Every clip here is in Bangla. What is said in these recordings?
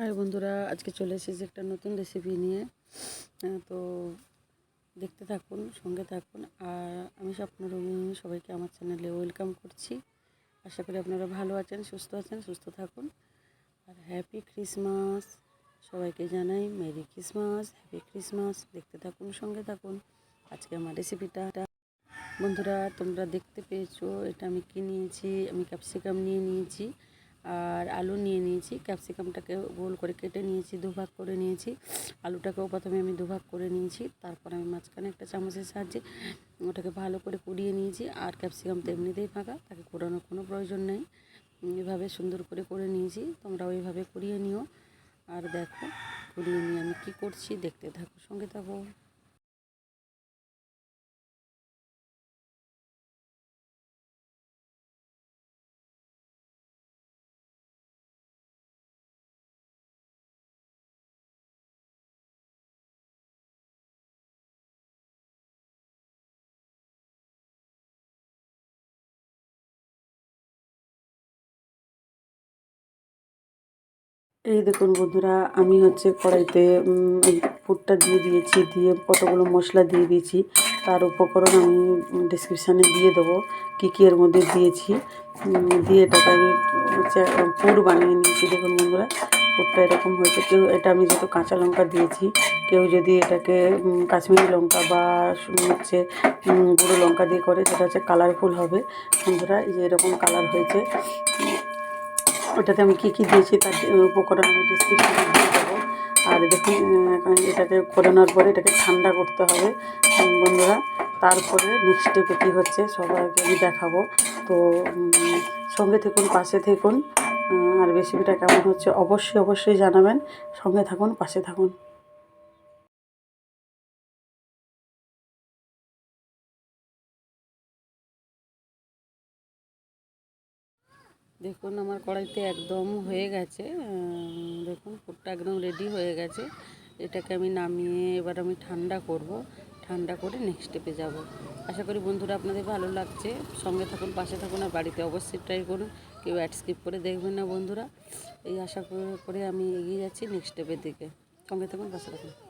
হাই বন্ধুরা, আজকে চলে এসেছি একটা নতুন রেসিপি নিয়ে। তো দেখতে থাকুন, সঙ্গে থাকুন। আর আমি স্বপ্নরঙী সবাইকে আমার চ্যানেলে ওয়েলকাম করছি। আশা করি আপনারা ভালো আছেন, সুস্থ আছেন, সুস্থ থাকুন। আর হ্যাপি ক্রিসমাস সবাইকে জানাই মেরি ক্রিসমাস হ্যাপি ক্রিসমাস দেখতে থাকুন, সঙ্গে থাকুন। আজকে আমার রেসিপিটা বন্ধুরা, তোমরা দেখতে পেয়েছ, এটা আমি কি নিয়েছি, আমি ক্যাপসিকাম নিয়ে নিয়েছি। আর আলু নিয়ে নিয়েছি। ক্যাপসিকামটাকে গোল করে কেটে নিয়েছি, দুভাগ করে নিয়েছি। আলুটাকেও প্রথমে আমি দুভাগ করে নিয়েছি, তারপর আমি মাঝখানে একটা চামচের সাহায্যে ওটাকে ভালো করে কুড়িয়ে নিয়েছি। আর ক্যাপসিকাম তো এমনিতেই ফাঁকা, তাকে কুড়ানোর কোনো প্রয়োজন নেই। এভাবে সুন্দর করে করে নিয়েছি, তোমরা ওইভাবে কুড়িয়ে নিও। আর দেখো, কুড়িয়ে নিয়ে আমি কী করছি, দেখতে থাকো সঙ্গে থাকো। এই দেখুন বন্ধুরা, আমি হচ্ছে কড়াইতে পুরটা দিয়ে দিয়েছি, দিয়ে কতগুলো মশলা দিয়ে দিয়েছি। তার উপকরণ আমি ডিসক্রিপশানে দিয়ে দেবো কী কী এর মধ্যে দিয়েছি। দিয়ে এটাকে আমি হচ্ছে পুর বানিয়ে নিয়েছি। দেখুন বন্ধুরা, পুরটা এরকম হয়েছে। কেউ, এটা আমি যেহেতু কাঁচা লঙ্কা দিয়েছি, কেউ যদি এটাকে কাশ্মীরি লঙ্কা বা হচ্ছে গুঁড়ো লঙ্কা দিয়ে করে, সেটা হচ্ছে কালারফুল হবে। বন্ধুরা, এই যে এরকম কালার হয়েছে। ওটাতে আমি কী কী দিয়েছি তার উপকরণ আমি ডিসক্রিপশনে দিয়ে দেবো। আর দেখুন এটাকে করে নেওয়ার পরে এটাকে ঠান্ডা করতে হবে বন্ধুরা। তারপরে নেক্সট স্টেপে কী হচ্ছে, সবাইকে আমি দেখাবো। তো সঙ্গে থাকুন, পাশে থাকুন। আর রেসিপিটা কেমন হচ্ছে অবশ্যই অবশ্যই জানাবেন। সঙ্গে থাকুন, পাশে থাকুন। দেখুন, আমার কড়াইতে একদম হয়ে গেছে। দেখুন, পুরটা একদম রেডি হয়ে গেছে। এটাকে আমি নামিয়ে এবার আমি ঠান্ডা করব। ঠান্ডা করে নেক্সট স্টেপে যাব। আশা করি বন্ধুরা আপনাদের ভালো লাগছে। সঙ্গে থাকুন, পাশে থাকুন আর বাড়িতে অবশ্যই ট্রাই করুন। কেউ অ্যাড স্কিপ করে দেখবেন না বন্ধুরা। এই আশা করে- করে আমি এগিয়ে যাচ্ছি নেক্সট স্টেপের দিকে। সঙ্গে থাকুন, পাশে থাকুন।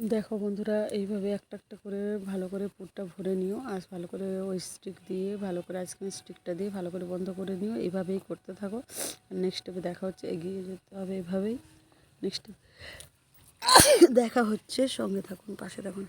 দেখো বন্ধুরা, এইভাবে একটা একটা করে ভালো করে পুরটা ভরে নিও। আর ভালো করে ওই স্টিক দিয়ে, ভালো করে আইসক্রিম স্টিকটা দিয়ে ভালো করে বন্ধ করে নিও। এইভাবেই করতে থাকো। নেক্সট স্টেপে দেখা হচ্ছে, এগিয়ে যেতে হবে এভাবেই। নেক্সট দেখা হচ্ছে, সঙ্গে থাকুন, পাশে থাকুন।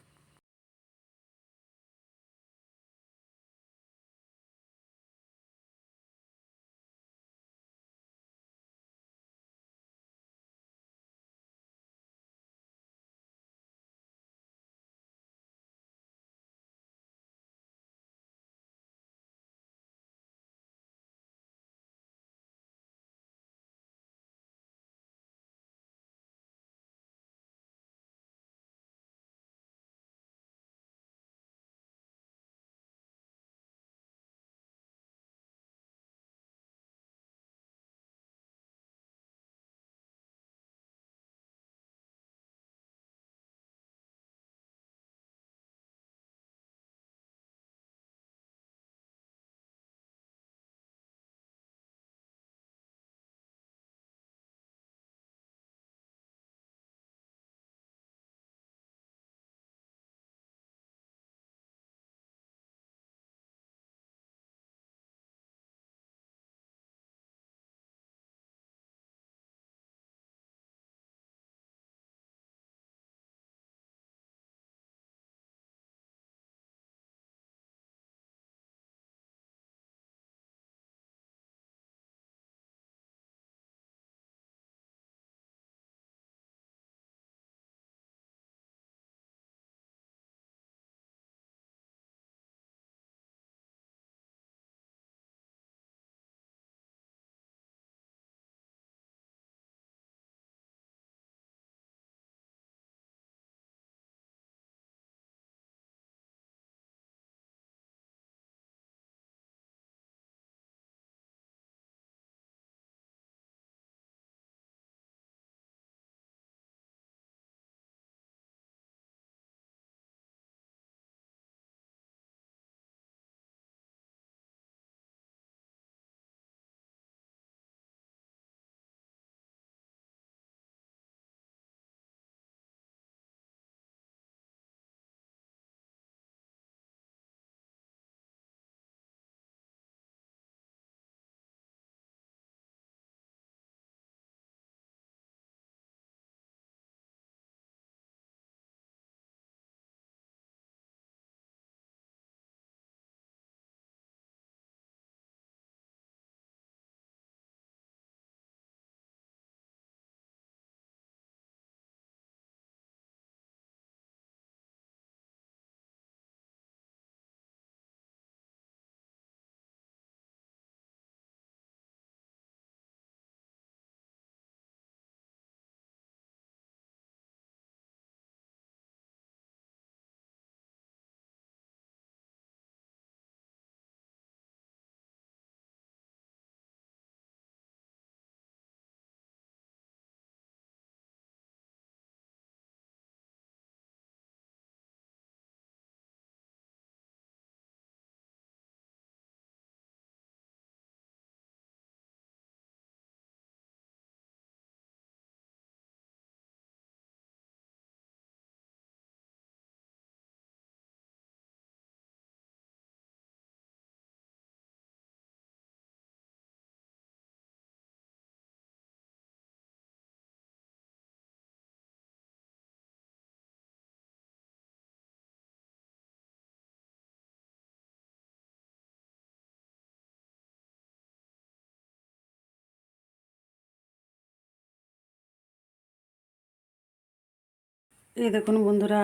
এই দেখুন বন্ধুরা,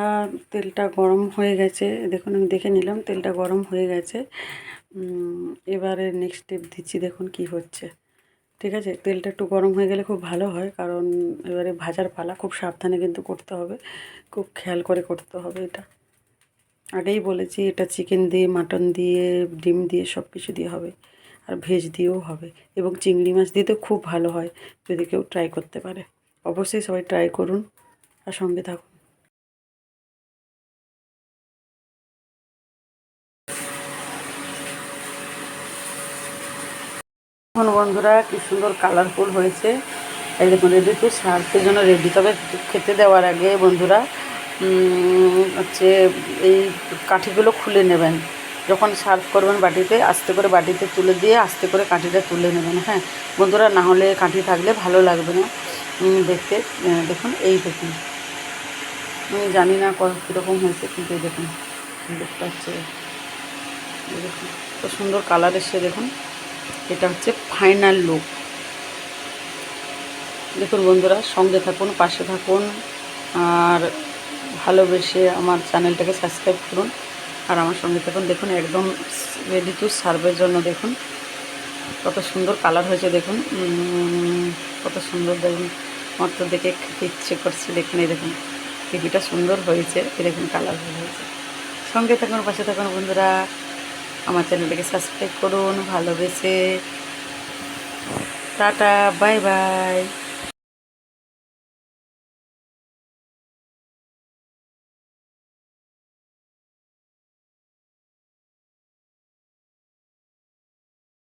তেলটা গরম হয়ে গেছে। দেখুন, আমি দেখে নিলাম, তেলটা গরম হয়ে গেছে। এবারে নেক্সট স্টেপ দিচ্ছি, দেখুন কি হচ্ছে। ঠিক আছে? তেলটা একটু গরম হয়ে গেলে খুব ভালো হয়, কারণ এবারে ভাজার পালা খুব সাবধানে কিন্তু করতে হবে। খুব খেয়াল করে করতে হবে এটা। আগেই বলেছি, এটা চিকেন দিয়ে মাটন দিয়ে, ডিম দিয়ে সব কিছু দিয়ে হবে। আর ভেজ দিয়েও হবে। এবং চিংড়ি মাছ দিয়ে তো খুব ভালো হয়, যদি কেউ ট্রাই করতে পারে। অবশ্যই সবাই ট্রাই করুন। আর সঙ্গে থাকুন। এখন বন্ধুরা কি সুন্দর কালারফুল হয়েছে। এই দেখুন রেডি টু সার্ভের জন্য রেডি তবে খেতে দেওয়ার আগে বন্ধুরা হচ্ছে এই কাঠিগুলো খুলে নেবেন। যখন সার্ভ করবেন বাটিতে, আস্তে করে বাটিতে তুলে দিয়ে আস্তে করে কাঠিটা তুলে নেবেন হ্যাঁ। বন্ধুরা, না হলে কাঠি থাকলে ভালো লাগবে না। দেখতে দেখুন, এই দেখুন। জানি না কীরকম হয়েছে, কিন্তু এই দেখুন, দেখতে পাচ্ছে। দেখুন কত সুন্দর কালার এসে দেখুন। এটা হচ্ছে ফাইনাল লুক দেখুন বন্ধুরা, সঙ্গে থাকুন, পাশে থাকুন, আর ভালোবেসে আমার চ্যানেলটাকে সাবস্ক্রাইব করুন, আর আমার সঙ্গে থাকুন। দেখুন, একদম রেডি টু সার্ভের জন্য দেখুন। কত সুন্দর কালার হয়েছে দেখুন। কত সুন্দর দেখুন। আমার তো দেখে খেতে ইচ্ছে করছে, দেখুন, এই দেখুন। টিভিটা সুন্দর হয়েছে, এই দেখুন কালার হয়েছে। সঙ্গে থাকুন, পাশে থাকুন বন্ধুরা। আমার চ্যানেলটাকে সাবস্ক্রাইব করুন ভালোবেসে। Tata bye bye.